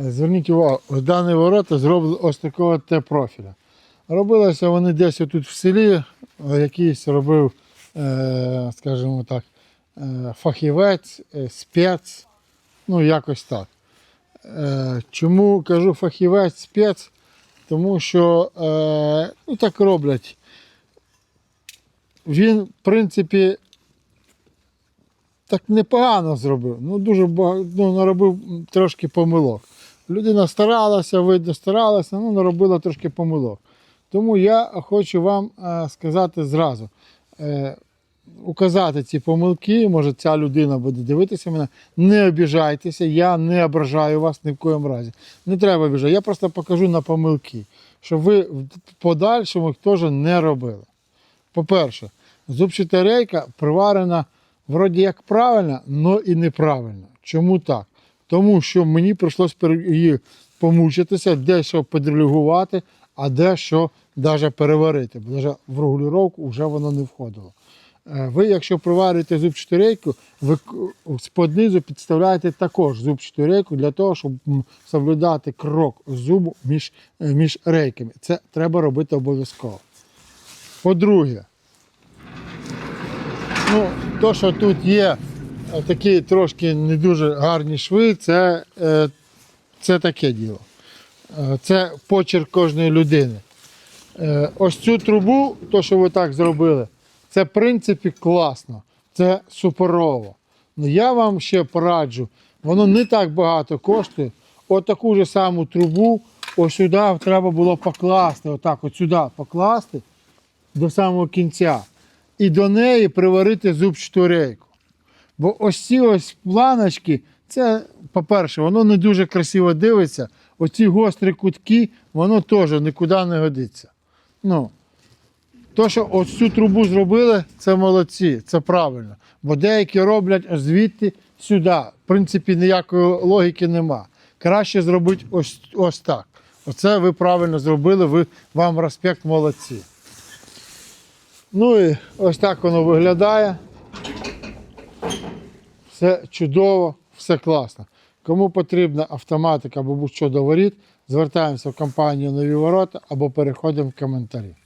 Е, Зверніть увагу, дані ворота зроблені ось такого Т-профіля. Робилося вони десь тут в селі, е, якийсь робив, е, скажімо так, фахівець, спец, ну якось так. Чому кажу фахівець спец? Тому що ну, так роблять. Він, в принципі, так непогано зробив. Ну, дуже багато, ну, наробив трошки помилок. Людина старалася, видно, старалася, ну, наробила трошки помилок. Тому я хочу вам е, сказати зразу, е, указати ці помилки, може ця людина буде дивитися мене, не обіжайтеся, я не ображаю вас ні в коєму разі. Не треба обіжати, я просто покажу на помилки, щоб ви в подальшому їх теж не робили. По-перше, зубчата рейка приварена вроді як правильно, але і неправильно. Чому так? Тому що мені прийшлося помучитися, дещо подрелюгувати, а дещо навіть переварити, бо навіть в регулювання вже воно не входило. Е, Ви, якщо приварюєте зубчату рейку, ви к- з-під низу підставляєте також зубчату рейку для того, щоб соблюдати крок зубу між, е, між рейками. Це треба робити обов'язково. По-друге, ну, то, що тут є такі трошки не дуже гарні шви, це, е, це таке діло. Е, Це почерк кожної людини. Е, Ось цю трубу, то, що ви так зробили, це в принципі класно, це суперово. Ну я вам ще пораджу, воно не так багато коштує. От таку ж саму трубу, ось сюди треба було покласти, отак, от сюди покласти до самого кінця. І до неї приварити зубчату рейку. Бо ось ці ось планочки, це, по-перше, воно не дуже красиво дивиться. Оці гострі кутки, воно теж нікуди не годиться. Ну, то, що ось цю трубу зробили, це молодці, це правильно. Бо деякі роблять звідти сюди. В принципі, ніякої логіки нема. Краще зробити ось, ось так. Оце ви правильно зробили, ви, вам респект молодці. Ну і ось так воно виглядає. Все чудово, все класно. Кому потрібна автоматика або будь-що до воріт, звертаємося в компанію Нові Ворота або переходимо в коментарі.